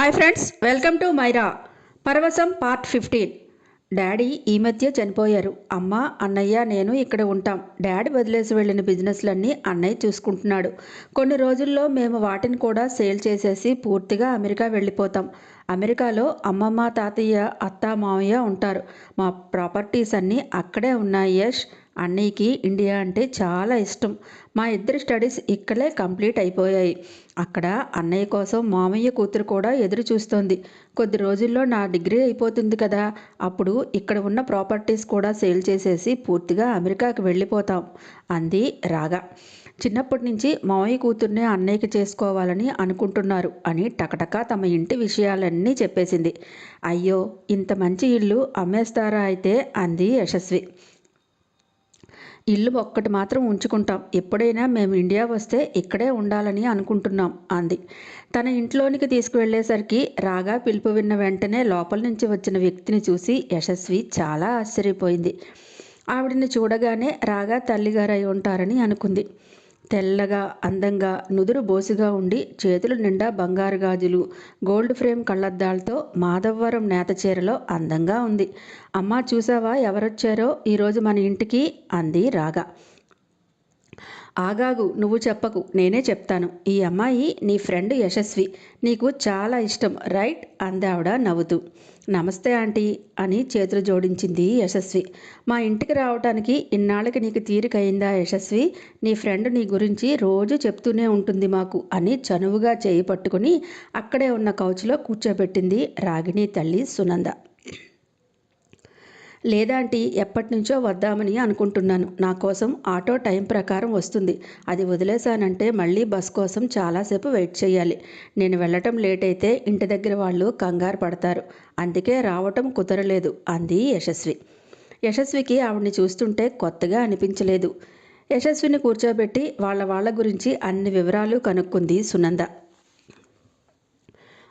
Hi friends welcome to Myra పరవశం part fifteen daddy ఈ మధ్య చనిపోయారు. అమ్మ అన్నయ్య నేను ఇక్కడ ఉంటాం. డాడీ వదిలేసి వెళ్ళిన బిజినెస్లన్నీ అన్నయ్య చూసుకుంటున్నాడు. కొన్ని రోజుల్లో మేము వాటిని కూడా సేల్ చేసేసి పూర్తిగా అమెరికా వెళ్ళిపోతాం. అమెరికాలో అమ్మమ్మ తాతయ్య అత్త మామయ్య ఉంటారు. మా ప్రాపర్టీస్ అన్నీ అక్కడే ఉన్నాయి యష్. అన్నయ్యకి ఇండియా అంటే చాలా ఇష్టం. మా ఇద్దరి స్టడీస్ ఇక్కడే కంప్లీట్ అయిపోయాయి. అక్కడ అన్నయ్య కోసం మామయ్య కూతురు కూడా ఎదురు చూస్తోంది. కొద్ది రోజుల్లో నా డిగ్రీ అయిపోతుంది కదా. అప్పుడు ఇక్కడ ఉన్న ప్రాపర్టీస్ కూడా సేల్ చేసేసి పూర్తిగా అమెరికాకి వెళ్ళిపోతాం అంది రాగా. చిన్నప్పటి నుంచి మామయ్య కూతుర్నే అన్నయ్యకి చేసుకోవాలని అనుకుంటున్నారు అని టకటకా తమ ఇంటి విషయాలన్నీ చెప్పేసింది. అయ్యో ఇంత మంచి ఇల్లు అమ్మేస్తారా అయితే అంది యశస్వి. ఇల్లు ఒక్కటి మాత్రం ఉంచుకుంటాం. ఎప్పుడైనా మేము ఇండియా వస్తే ఇక్కడే ఉండాలని అనుకుంటున్నాం అంది. తన ఇంట్లోనికి తీసుకువెళ్ళేసరికి రాగా పిలుపు విన్న వెంటనే లోపల నుంచి వచ్చిన వ్యక్తిని చూసి యశస్వి చాలా ఆశ్చర్యపోయింది. ఆవిడని చూడగానే రాగా తల్లిగారు అయి ఉంటారని అనుకుంది. తెల్లగా అందంగా నుదురు బోసుగా ఉండి చేతులు నిండా బంగారు గాజులు. గోల్డ్ ఫ్రేమ్ కళ్ళద్దాలతో మాధవవరం నేత చీరలో అందంగా ఉంది. అమ్మా చూసావా ఎవరొచ్చారో? ఈరోజు మన ఇంటికి అంది రాగా. ఆగాగు నువ్వు చెప్పకు నేనే చెప్తాను. ఈ అమ్మాయి నీ ఫ్రెండ్ యశస్వి. నీకు చాలా ఇష్టం రైట్? అందావిడ నవ్వుతూ. నమస్తే ఆంటీ అని చేతులు జోడించింది యశస్వి. మా ఇంటికి రావటానికి ఇన్నాళ్ళకి నీకు తీరికయిందా యశస్వి? నీ ఫ్రెండ్ నీ గురించి రోజు చెప్తూనే ఉంటుంది మాకు అని చనువుగా చేయి పట్టుకుని అక్కడే ఉన్న కౌచ్లో కూర్చోబెట్టింది రాగిణి తల్లి సునంద. లేదాంటి ఎప్పటి నుంచో వద్దామని అనుకుంటున్నాను. నా కోసం ఆటో టైం ప్రకారం వస్తుంది. అది వదిలేశానంటే మళ్ళీ బస్ కోసం చాలాసేపు వెయిట్ చేయాలి. నేను వెళ్ళటం లేట్ అయితే ఇంటి దగ్గర వాళ్ళు కంగారు పడతారు. అందుకే రావటం కుదరలేదు అంది యశస్వి. యశస్వికి ఆవిడ్ని చూస్తుంటే కొత్తగా అనిపించలేదు. యశస్విని కూర్చోబెట్టి వాళ్ళ వాళ్ళ గురించి అన్ని వివరాలు కనుక్కుంది సునంద.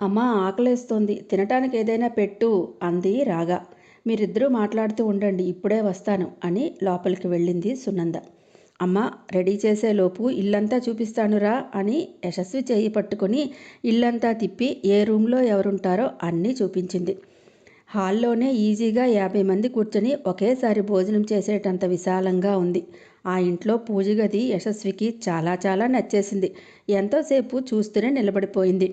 అమ్మ ఆకలేస్తోంది. తినటానికి ఏదైనా పెట్టు అంది రాగా. మీరిద్దరూ మాట్లాడుతూ ఉండండి ఇప్పుడే వస్తాను అని లోపలికి వెళ్ళింది సునంద. అమ్మ రెడీ చేసేలోపు ఇల్లంతా చూపిస్తానురా అని యశస్వి చేయి పట్టుకుని ఇల్లంతా తిప్పి ఏ రూమ్లో ఎవరుంటారో అన్నీ చూపించింది. హాల్లోనే ఈజీగా యాభై మంది కూర్చొని ఒకేసారి భోజనం చేసేటంత విశాలంగా ఉంది. ఆ ఇంట్లో పూజ గది యశస్వికి చాలా చాలా నచ్చేసింది. ఎంతోసేపు చూస్తూనే నిలబడిపోయింది.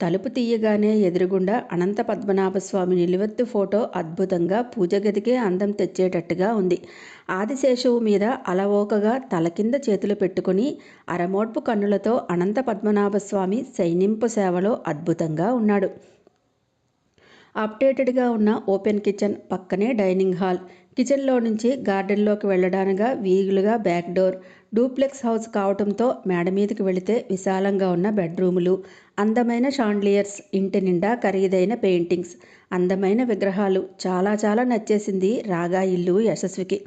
తలుపు తీయగానే ఎదురుగుండా అనంత పద్మనాభస్వామి నిలువెత్తు ఫోటో అద్భుతంగా పూజ గదికే అందం తెచ్చేటట్టుగా ఉంది. ఆదిశేషువు మీద అలవోకగా తల కింద చేతులు పెట్టుకుని అరమోడ్పు కన్నులతో అనంత పద్మనాభస్వామి సైనింపు సేవలో అద్భుతంగా ఉన్నాడు. అప్డేటెడ్గా ఉన్న ఓపెన్ కిచెన్ పక్కనే డైనింగ్ హాల్. కిచెన్లో నుంచి గార్డెన్లోకి వెళ్ళడానిగా వీగులుగా బ్యాక్ డోర్. డూప్లెక్స్ హౌస్ కావటంతో మేడ మీదకి వెళితే విశాలంగా ఉన్న బెడ్రూములు. అందమైన షాండ్లియర్స్ ఇంటి నిండా ఖరీదైన పెయింటింగ్స్. అందమైన విగ్రహాలు. చాలా చాలా నచ్చేసింది రాగా ఇల్లు యశస్వికి.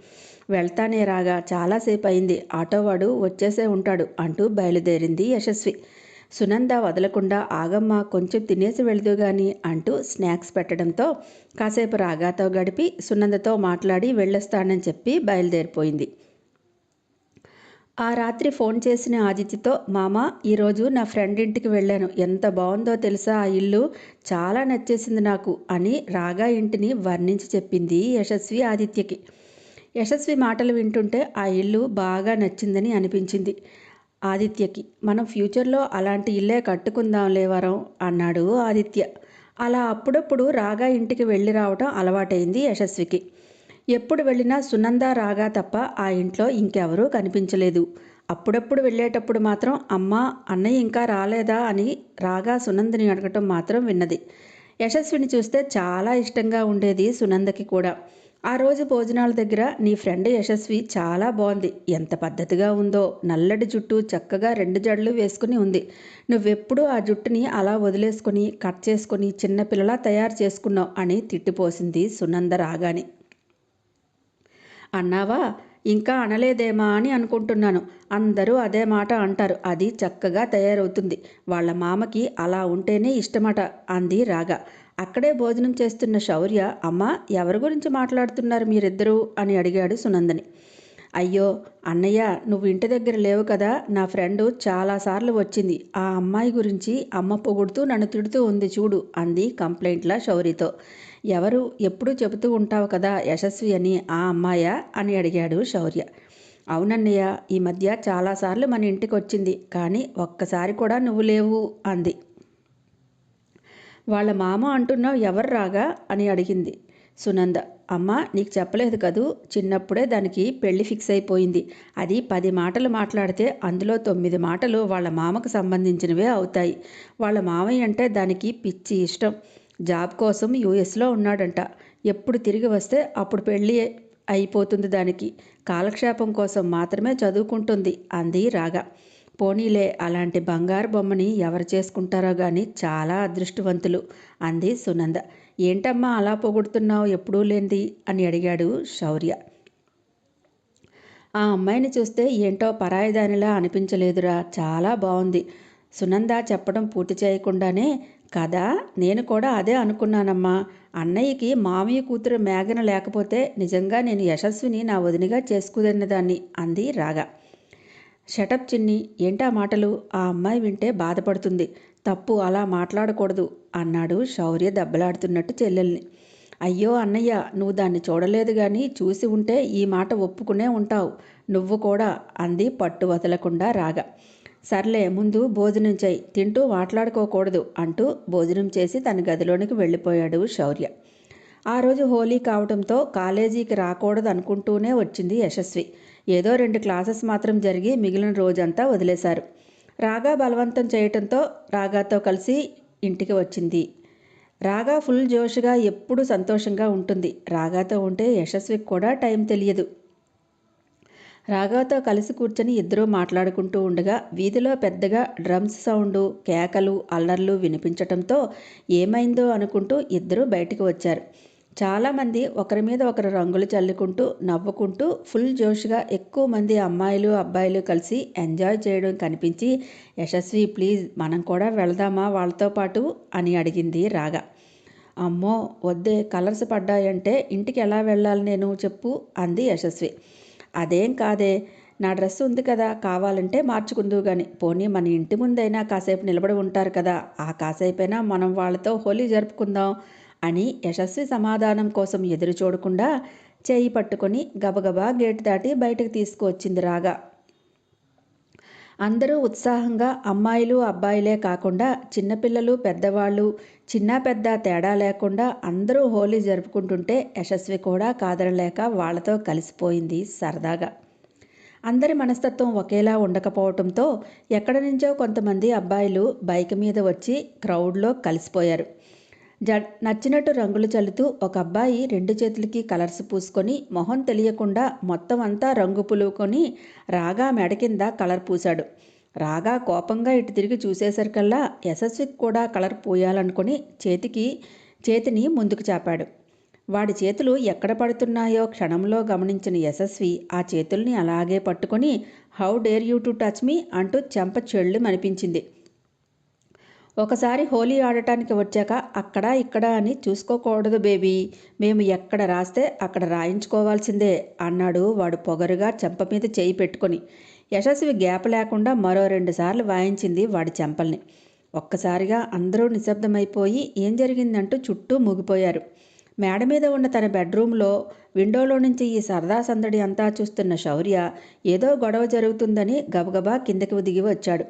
వెళ్తానే రాగా చాలాసేపు అయింది ఆటోవాడు వచ్చేసే ఉంటాడు అంటూ బయలుదేరింది యశస్వి. సునంద వదలకుండా ఆగమ్మ కొంచెం తినేసి వెళదు గాని అంటూ స్నాక్స్ పెట్టడంతో కాసేపు రాగాతో గడిపి సునందతో మాట్లాడి వెళ్ళొస్తానని చెప్పి బయలుదేరిపోయింది. ఆ రాత్రి ఫోన్ చేసిన ఆదిత్యతో మామ ఈరోజు నా ఫ్రెండ్ ఇంటికి వెళ్ళాను. ఎంత బాగుందో తెలుసా? ఆ ఇల్లు చాలా నచ్చేసింది నాకు అని రాగా ఇంటిని వర్ణించి చెప్పింది యశస్వి ఆదిత్యకి. యశస్వి మాటలు వింటుంటే ఆ ఇల్లు బాగా నచ్చిందని అనిపించింది ఆదిత్యకి. మనం ఫ్యూచర్లో అలాంటి ఇల్లే కట్టుకుందాం లేవరం? అన్నాడు ఆదిత్య. అలా అప్పుడప్పుడు రాగా ఇంటికి వెళ్ళి రావటం అలవాటైంది యశస్వికి. ఎప్పుడు వెళ్ళినా సునంద రాగా తప్ప ఆ ఇంట్లో ఇంకెవరూ కనిపించలేదు. అప్పుడప్పుడు వెళ్ళేటప్పుడు మాత్రం అమ్మ అన్నయ్య ఇంకా రాలేదా? అని రాగా సునందని అడగటం మాత్రం విన్నది. యశస్విని చూస్తే చాలా ఇష్టంగా ఉండేది సునందకి కూడా. ఆ రోజు భోజనాల దగ్గర నీ ఫ్రెండ్ యశస్వి చాలా బాగుంది. ఎంత పద్ధతిగా ఉందో. నల్లటి జుట్టు చక్కగా రెండు జడలు వేసుకుని ఉంది. నువ్వెప్పుడు ఆ జుట్టుని అలా వదిలేసుకొని కట్ చేసుకొని చిన్నపిల్లలా తయారు చేసుకున్నావు అని తిట్టిపోసింది సునంద రాగాని. అన్నావా? ఇంకా అనలేదేమా అని అనుకుంటున్నాను. అందరూ అదే మాట అంటారు. అది చక్కగా తయారవుతుంది. వాళ్ళ మామకి అలా ఉంటేనే ఇష్టమట అంది రాగా. అక్కడే భోజనం చేస్తున్న శౌర్య అమ్మ ఎవరి గురించి మాట్లాడుతున్నారు మీరిద్దరూ? అని అడిగాడు సునందని. అయ్యో అన్నయ్య నువ్వు ఇంటి దగ్గర లేవు కదా నా ఫ్రెండు చాలాసార్లు వచ్చింది. ఆ అమ్మాయి గురించి అమ్మ పొగుడుతూ నన్ను తిడుతూ ఉంది చూడు అంది కంప్లైంట్లా శౌరితో. ఎవరు ఎప్పుడూ చెబుతూ ఉంటావు కదా యశస్వి అని ఆ అమ్మాయా అని అడిగాడు శౌర్య. అవునన్నయ్య ఈ మధ్య చాలాసార్లు మన ఇంటికి వచ్చింది కానీ ఒక్కసారి కూడా నువ్వు లేవు అంది. వాళ్ళ మామ అంటున్నావు ఎవరు రాగా అని అడిగింది. సునంద అమ్మ నీకు చెప్పలేదు కదూ? చిన్నప్పుడే దానికి పెళ్ళి ఫిక్స్ అయిపోయింది. అది పది మాటలు మాట్లాడితే అందులో తొమ్మిది మాటలు వాళ్ళ మామకు సంబంధించినవే అవుతాయి. వాళ్ళ మామయ్య అంటే దానికి పిచ్చి ఇష్టం. జాబ్ కోసం యూఎస్లో ఉన్నాడంట. ఎప్పుడు తిరిగి వస్తే అప్పుడు పెళ్ళి అయిపోతుంది దానికి. కాలక్షేపం కోసం మాత్రమే చదువుకుంటుంది అంది రాగా. పోనీలే అలాంటి బంగారు బొమ్మని ఎవరు చేసుకుంటారో కానీ చాలా అదృష్టవంతులు అంది సునంద. ఏంటమ్మా అలా పొగుడుతున్నావు? ఎప్పుడూ లేనిది అని అడిగాడు శౌర్య. ఆ అమ్మాయిని చూస్తే ఏంటో పరాయిదానిలా అనిపించలేదురా. చాలా బాగుంది సునంద చెప్పడం పూర్తి చేయకుండానే కదా నేను కూడా అదే అనుకున్నానమ్మా. అన్నయ్యకి మామయ్య కూతురు మేఘన లేకపోతే నిజంగా నేను యశస్విని నా వదినిగా చేసుకుదన్నదాన్ని అంది రాగా. షటప్ చిన్ని ఏంటా మాటలు? ఆ అమ్మాయి వింటే బాధపడుతుంది. తప్పు అలా మాట్లాడకూడదు అన్నాడు శౌర్య దెబ్బలాడుతున్నట్టు చెల్లెల్ని. అయ్యో అన్నయ్య నువ్వు దాన్ని చూడలేదు కానీ చూసి ఉంటే ఈ మాట ఒప్పుకునే ఉంటావు. నువ్వు కూడా అంది పట్టు వదలకుండా రాగా. సర్లే ముందు భోజనం చేయి. తింటూ మాట్లాడుకోకూడదు అంటూ భోజనం చేసి తన గదిలోనికి వెళ్ళిపోయాడు శౌర్య. ఆ రోజు హోలీ కావడంతో కాలేజీకి రాకూడదు అనుకుంటూనే వచ్చింది యశస్వి. ఏదో రెండు క్లాసెస్ మాత్రం జరిగి మిగిలిన రోజంతా వదిలేశారు. రాగా బలవంతం చేయటంతో రాగాతో కలిసి ఇంటికి వచ్చింది. రాగా ఫుల్ జోష్గా ఎప్పుడు సంతోషంగా ఉంటుంది. రాగాతో ఉంటే యశస్వికి కూడా టైం తెలియదు. రాగాతో కలిసి కూర్చొని ఇద్దరూ మాట్లాడుకుంటూ ఉండగా వీధిలో పెద్దగా డ్రమ్స్ సౌండు కేకలు అల్లర్లు వినిపించటంతో ఏమైందో అనుకుంటూ ఇద్దరూ బయటికి వచ్చారు. చాలామంది ఒకరి మీద ఒకరు రంగులు చల్లుకుంటూ నవ్వుకుంటూ ఫుల్ జోష్గా ఎక్కువ మంది అమ్మాయిలు అబ్బాయిలు కలిసి ఎంజాయ్ చేయడం కనిపించి యశస్వి ప్లీజ్ మనం కూడా వెళదామా వాళ్ళతో పాటు? అని అడిగింది రాగా. అమ్మో వద్దే కలర్స్ పడ్డాయంటే ఇంటికి ఎలా వెళ్ళాలి నేను చెప్పు అంది యశస్వి. అదేం కాదే నా డ్రెస్ ఉంది కదా కావాలంటే మార్చుకుందువు కానీ పోనీ మన ఇంటి ముందైనా కాసేపు నిలబడి ఉంటారు కదా ఆ కాసేపైనా మనం వాళ్ళతో హోలీ జరుపుకుందాం అని యశస్వి సమాధానం కోసం ఎదురు చూడకుండా చేయి పట్టుకొని గబగబా గేటు దాటి బయటకు తీసుకువచ్చింది రాగా. అందరూ ఉత్సాహంగా అమ్మాయిలు అబ్బాయిలే కాకుండా చిన్నపిల్లలు పెద్దవాళ్ళు చిన్న పెద్ద తేడా లేకుండా అందరూ హోలీ జరుపుకుంటుంటే యశస్వి కూడా కాదనలేక వాళ్ళతో కలిసిపోయింది సరదాగా. అందరి మనస్తత్వం ఒకేలా ఉండకపోవడంతో ఎక్కడి నుంచో కొంతమంది అబ్బాయిలు బైక్ మీద వచ్చి క్రౌడ్లో కలిసిపోయారు. నచ్చినట్టు రంగులు చల్లుతూ ఒక అబ్బాయి రెండు చేతులకి కలర్స్ పూసుకొని మొహం తెలియకుండా మొత్తం అంతా రంగు పులుకొని రాగా మెడ కింద కలర్ పూశాడు. రాగా కోపంగా ఇటు తిరిగి చూసేసరికల్లా యశస్వికి కూడా కలర్ పూయాలనుకుని చేతికి చేతిని ముందుకు చాపాడు. వాడి చేతులు ఎక్కడ పడుతున్నాయో క్షణంలో గమనించిన యశస్వి ఆ చేతుల్ని అలాగే పట్టుకొని how dare you to touch me? అంటూ చెంప చెళ్ళు అనిపించింది ఒకసారి హోలీ ఆడటానికి వచ్చాక అక్కడ ఇక్కడ అని చూసుకోకూడదు బేబీ. మేము ఎక్కడ రాస్తే అక్కడ రాయించుకోవాల్సిందే అన్నాడు వాడు పొగరుగా చెంప మీద చేయి పెట్టుకొని. యశస్వి గ్యాప్ లేకుండా మరో రెండుసార్లు వాయించింది వాడి చెంపల్ని. ఒక్కసారిగా అందరూ నిశ్శబ్దమైపోయి ఏం జరిగిందంటూ చుట్టూ మూగిపోయారు. మేడ మీద ఉన్న తన బెడ్రూమ్లో విండోలో నుంచి ఈ సరదా సందడి అంతా చూస్తున్న శౌర్య ఏదో గొడవ జరుగుతుందని గబగబా కిందకి దిగి వచ్చాడు.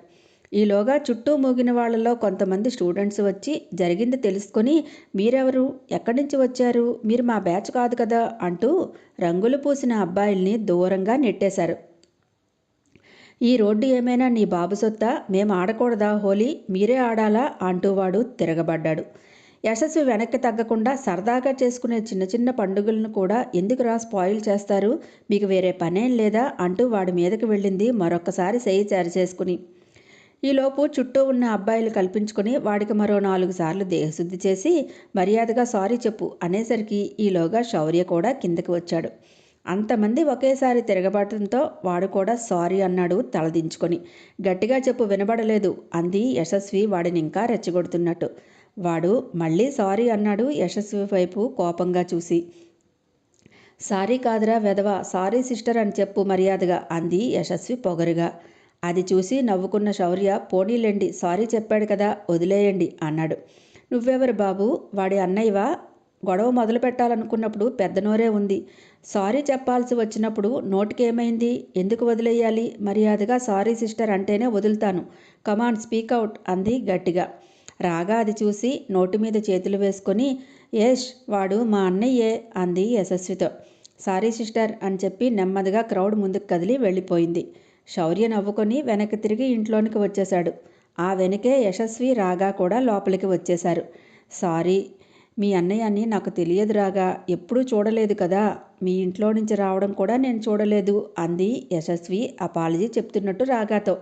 ఈలోగా చుట్టూ మూగిన వాళ్ళలో కొంతమంది స్టూడెంట్స్ వచ్చి జరిగింది తెలుసుకొని మీరెవరు? ఎక్కడి నుంచి వచ్చారు? మీరు మా బ్యాచ్ కాదు కదా అంటూ రంగులు పూసిన అబ్బాయిల్ని దూరంగా నెట్టేశారు. ఈ రోడ్డు ఏమైనా నీ బాబు సొత్తా? మేము ఆడకూడదా హోలీ? మీరే ఆడాలా? అంటూ వాడు తిరగబడ్డాడు. యశస్వి వెనక్కి తగ్గకుండా సరదాగా చేసుకునే చిన్న చిన్న పండుగలను కూడా ఎందుకు రా స్పాయిల్ చేస్తారు? మీకు వేరే పనేం లేదా? అంటూ వాడి మీదకి వెళ్ళింది మరొక్కసారి సెయ్యి చేసుకుని. ఈలోపు చుట్టూ ఉన్న అబ్బాయిలు కల్పించుకొని వాడికి మరో నాలుగు సార్లు దేహశుద్ధి చేసి మర్యాదగా సారీ చెప్పు అనేసరికి ఈలోగా శౌర్య కూడా కిందకి వచ్చాడు. అంతమంది ఒకేసారి తిరగబడటంతో వాడు కూడా సారీ అన్నాడు తలదించుకొని. గట్టిగా చెప్పు వినబడలేదు అంది యశస్వి వాడిని ఇంకా రెచ్చగొడుతున్నట్టు. వాడు మళ్ళీ సారీ అన్నాడు యశస్వి వైపు కోపంగా చూసి. సారీ కాదురా వెధవ సారీ సిస్టర్ అని చెప్పు మర్యాదగా అంది యశస్వి పొగరుగా. అది చూసి నవ్వుకున్న శౌర్య పోనీలేండి సారీ చెప్పాడు కదా వదిలేయండి అన్నాడు. నువ్వెవరు బాబు? వాడి అన్నయ్యవా? గొడవ మొదలు పెట్టాలనుకున్నప్పుడు పెద్ద నోరే ఉంది. సారీ చెప్పాల్సి వచ్చినప్పుడు నోటికేమైంది? ఎందుకు వదిలేయాలి? మర్యాదగా సారీ సిస్టర్ అంటేనే వదులుతాను. కమాన్ స్పీక్ అవుట్ అంది గట్టిగా. రాగా అది చూసి నోటి మీద చేతులు వేసుకొని ఏష్ వాడు మా అన్నయ్యే అంది యశస్వితో. సారీ సిస్టర్ అని చెప్పి నెమ్మదిగా క్రౌడ్ ముందుకు కదిలి వెళ్ళిపోయింది. శౌర్య నవ్వుకొని వెనక్కి తిరిగి ఇంట్లోనికి వచ్చేశాడు. ఆ వెనకే యశస్వి రాగా కూడా లోపలికి వచ్చేశారు. సారీ మీ అన్నయ్యని నాకు తెలియదు రాగా. ఎప్పుడూ చూడలేదు కదా. మీ ఇంట్లో నుంచి రావడం కూడా నేను చూడలేదు అంది యశస్వి అపాలజీ చెప్తున్నట్టు రాగాతో.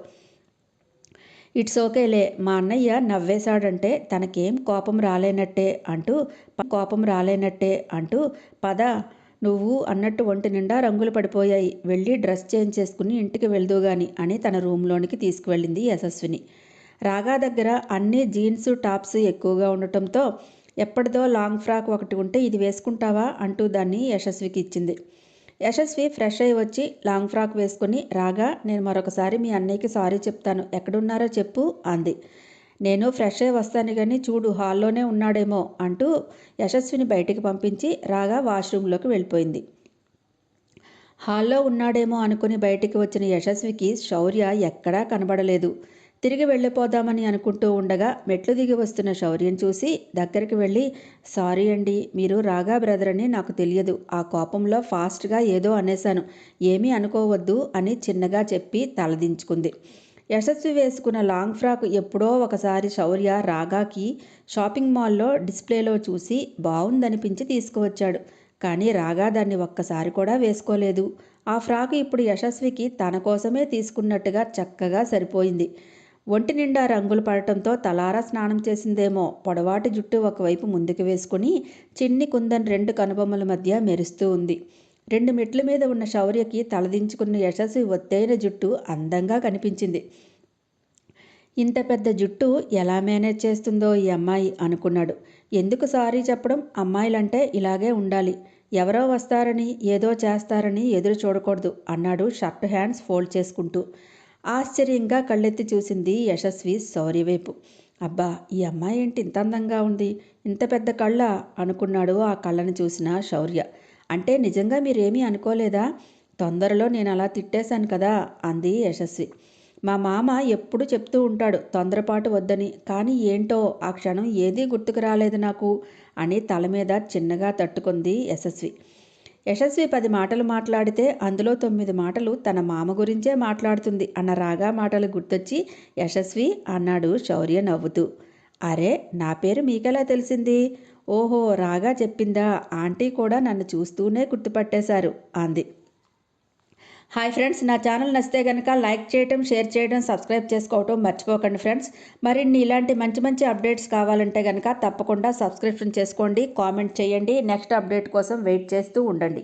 ఇట్స్ ఓకేలే మా అన్నయ్య నవ్వేశాడంటే తనకేం కోపం రాలేనట్టే అంటూ కోపం రాలేనట్టే అంటూ పద నువ్వు అన్నట్టు ఒంటి నిండా రంగులు పడిపోయాయి. వెళ్ళి డ్రెస్ చేంజ్ చేసుకుని ఇంటికి వెళ్దువుగాని అని తన రూమ్లోనికి తీసుకువెళ్ళింది యశస్విని. రాగా దగ్గర అన్ని జీన్స్ టాప్స్ ఎక్కువగా ఉండటంతో ఎప్పటిదో లాంగ్ ఫ్రాక్ ఒకటి ఉంటే ఇది వేసుకుంటావా అంటూ దాన్ని యశస్వికి ఇచ్చింది. యశస్వి ఫ్రెష్ అయ్యి వచ్చి లాంగ్ ఫ్రాక్ వేసుకుని రాగా నేను మరొకసారి మీ అన్నయ్యకి సారీ చెప్తాను. ఎక్కడున్నారో చెప్పు అంది. నేను ఫ్రెష్ అయ్యి వస్తాను కానీ చూడు హాల్లోనే ఉన్నాడేమో అంటూ యశస్విని బయటికి పంపించి రాగా వాష్రూమ్లోకి వెళ్ళిపోయింది. హాల్లో ఉన్నాడేమో అనుకుని బయటికి వచ్చిన యశస్వికి శౌర్య ఎక్కడా కనబడలేదు. తిరిగి వెళ్ళిపోదామని అనుకుంటూ ఉండగా మెట్లు దిగి వస్తున్న శౌర్యం చూసి దగ్గరికి వెళ్ళి సారీ అండి మీరు రాగా బ్రదర్ అని నాకు తెలియదు. ఆ కోపంలో ఫాస్ట్గా ఏదో అనేశాను. ఏమీ అనుకోవద్దు అని చిన్నగా చెప్పి తలదించుకుంది. యశస్వి వేసుకున్న లాంగ్ ఫ్రాక్ ఎప్పుడో ఒకసారి శౌర్య రాగాకి షాపింగ్ మాల్లో డిస్ప్లేలో చూసి బాగుందనిపించి తీసుకువచ్చాడు. కానీ రాగా దాన్ని ఒక్కసారి కూడా వేసుకోలేదు. ఆ ఫ్రాక్ ఇప్పుడు యశస్వికి తన కోసమే తీసుకున్నట్టుగా చక్కగా సరిపోయింది. ఒంటి నిండా రంగులు పడటంతో తలారా స్నానం చేసిందేమో. పొడవాటి జుట్టు ఒకవైపు ముందుకు వేసుకుని చిన్ని కుందన్ రెండు కనుబొమ్మల మధ్య మెరుస్తూ ఉంది. రెండు మెట్ల మీద ఉన్న శౌర్యకి తలదించుకున్న యశస్వి ఒత్తైన జుట్టు అందంగా కనిపించింది. ఇంత పెద్ద జుట్టు ఎలా మేనేజ్ చేస్తుందో ఈ అమ్మాయి అనుకున్నాడు. ఎందుకు సారీ చెప్పడం? అమ్మాయిలంటే ఇలాగే ఉండాలి. ఎవరో వస్తారని ఏదో చేస్తారని ఎదురు చూడకూడదు అన్నాడు షర్ట్ హ్యాండ్స్ ఫోల్డ్ చేసుకుంటూ. ఆశ్చర్యంగా కళ్ళెత్తి చూసింది యశస్వి శౌర్య వైపు. అబ్బా ఈ అమ్మాయి ఏంటి ఇంత అందంగా ఉంది? ఇంత పెద్ద కళ్ళ అనుకున్నాడు ఆ కళ్ళను చూసిన శౌర్య. అంటే నిజంగా మీరేమీ అనుకోలేదా? తొందరలో నేను అలా తిట్టేశాను కదా అంది యశస్వి. మా మామ ఎప్పుడు చెప్తూ ఉంటాడు తొందరపాటు వద్దని. కానీ ఏంటో ఆ క్షణం ఏదీ గుర్తుకు రాలేదు నాకు అని తల మీద చిన్నగా తట్టుకుంది యశస్వి. యశస్వి పది మాటలు మాట్లాడితే అందులో తొమ్మిది మాటలు తన మామ గురించే మాట్లాడుతుంది అన్న రాగా మాటలు గుర్తొచ్చి యశస్వి అన్నాడు శౌర్య నవ్వుతూ. అరే నా పేరు మీకెలా తెలిసింది? ఓహో రాగా చెప్పిందా? ఆంటీ కూడా నన్ను చూస్తూనే గుర్తుపట్టేశారు అంది. హాయ్ ఫ్రెండ్స్ నా ఛానల్ నచ్చితే కనుక లైక్ చేయటం షేర్ చేయడం సబ్స్క్రైబ్ చేసుకోవటం మర్చిపోకండి ఫ్రెండ్స్. మరిన్ని ఇలాంటి మంచి మంచి అప్డేట్స్ కావాలంటే కనుక తప్పకుండా సబ్స్క్రిప్షన్ చేసుకోండి కామెంట్ చేయండి. నెక్స్ట్ అప్డేట్ కోసం వెయిట్ చేస్తూ ఉండండి.